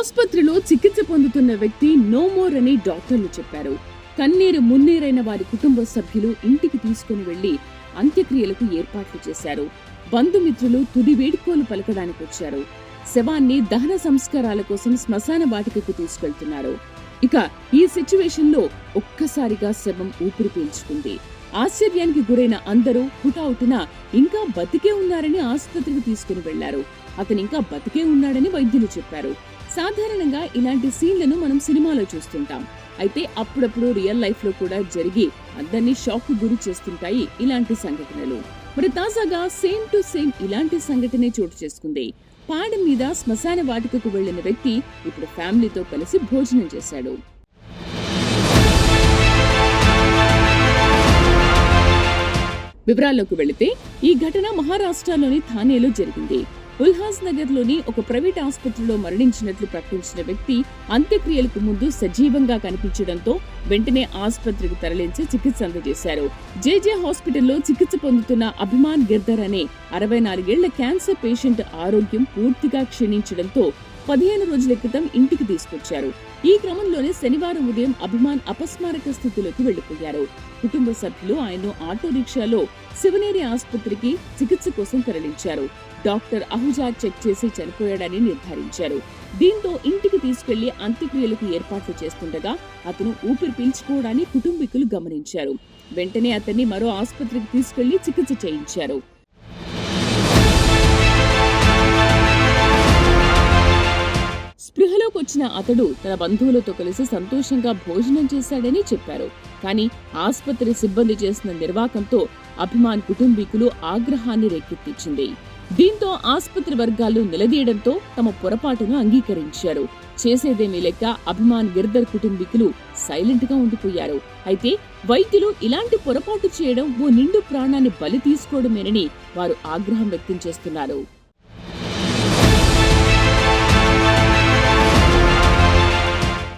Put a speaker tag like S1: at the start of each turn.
S1: ఆసుపత్రిలో చికిత్స పొందుతున్న వ్యక్తి నో మోర్ అని డాక్టర్లు చెప్పారు. కన్నీరు మున్నీరైన వారి కుటుంబ సభ్యులు ఇంటికి తీసుకుని వెళ్ళి అంత్యక్రియలకు ఏర్పాట్లు చేశారు. బంధుమిత్రులు తుది వేడుకోలు పలకడానికి వచ్చారు. శవాన్ని దహన సంస్కారాల కోసం శ్మశాన వాటికకు తీసుకెళ్తున్నారు. ఇక ఈ సిచ్యువేషన్లో ఒక్కసారిగా శవం ఊపిరి పీల్చుకుంది. ఆశ్చర్యానికి గురైన అందరూ హుటాహుటిన ఇంకా బతికే ఉన్నారని ఆసుపత్రికి తీసుకుని వెళ్ళారు. అతను ఇంకా బతికే ఉన్నాడని వైద్యులు చెప్పారు. సాధారణంగా ఇలాంటి సీన్లను మనం సినిమాలో చూస్తుంటాం. అయితే అప్పుడప్పుడు రియల్ లైఫ్లో కూడా జరిగి అందరినీ షాక్కు గురి చేస్తుంటాయి ఇలాంటి సంఘటనలు. మరి తాజాగా సేమ్ టు సేమ్ ఇలాంటి సంఘటనే చోటు చేసుకుంది. పాడ మీద శ్మశాన వాటికకు వెళ్ళిన వ్యక్తి ఇప్పుడు ఫ్యామిలీతో కలిసి భోజనం చేశాడు. వివరాల్లోకి వెళితే ఈ ఘటన మహారాష్ట్రలోని థానేలో జరిగింది. ఉల్హాస్ నగర్లోని ఒక ప్రైవేట్ ఆసుపత్రిలో మరణించినట్లు ప్రకటించిన వ్యక్తి అంత్యక్రియలకు ముందు సజీవంగా కనిపించడంతో వెంటనే ఆసుపత్రికి తరలించి చికిత్స అందజేశారు. జేజే హాస్పిటల్లో చికిత్స పొందుతున్న అభిమాన్ గిర్దర్ అనే అరవై నాలుగేళ్ళ క్యాన్సర్ పేషెంట్ ఆరోగ్యం పూర్తిగా క్షీణించడంతో పదిహేను రోజుల క్రితం ఇంటికి తీసుకొచ్చారు. ఈ క్రమంలోనే శనివారం ఉదయం అభిమాన్ అపస్మారక స్థితిలోకి వెళ్ళిపోయారు కుటుంబ సభ్యులు ఆయన్ను ఆటో రిక్షాలో శివనేరి ఆసుపత్రికి చికిత్స కోసం తరలించారు. డాక్టర్ అహుజా చెక్ చేసి చనిపోయాడని నిర్ధారించారు. దీంతో ఇంటికి తీసుకెళ్ళి అంత్యక్రియలకు ఏర్పాట్లు చేస్తుండగా అతను ఊపిరి పీల్చుకోవడాన్ని కుటుంబీకులు గమనించారు. వెంటనే అతన్ని మరో ఆసుపత్రికి తీసుకెళ్ళి చికిత్స చేయించారు. వచ్చిన అతడు తన బంధువులతో కలిసి సంతోషంగా భోజనం చేశాడని చెప్పారు. కానీ ఆసుపత్రి సిబ్బంది చేసిన నిర్వాకంతో అభిమాన్ కుటుంబీకులు ఆగ్రహాన్ని రేకెత్తించింది. దీంతో ఆసుపత్రి వర్గాలు నిలదీయడంతో తమ పొరపాటును అంగీకరించారు. చేసేదేమీ లెక్క అభిమాన్ గిర్దర్ కుటుంబీకులు సైలెంట్గా ఉండిపోయారు. అయితే వైద్యులు ఇలాంటి పొరపాటు చేయడం ఓ నిండు ప్రాణాన్ని బలి తీసుకోవడమేనని వారు ఆగ్రహం వ్యక్తం చేస్తున్నారు.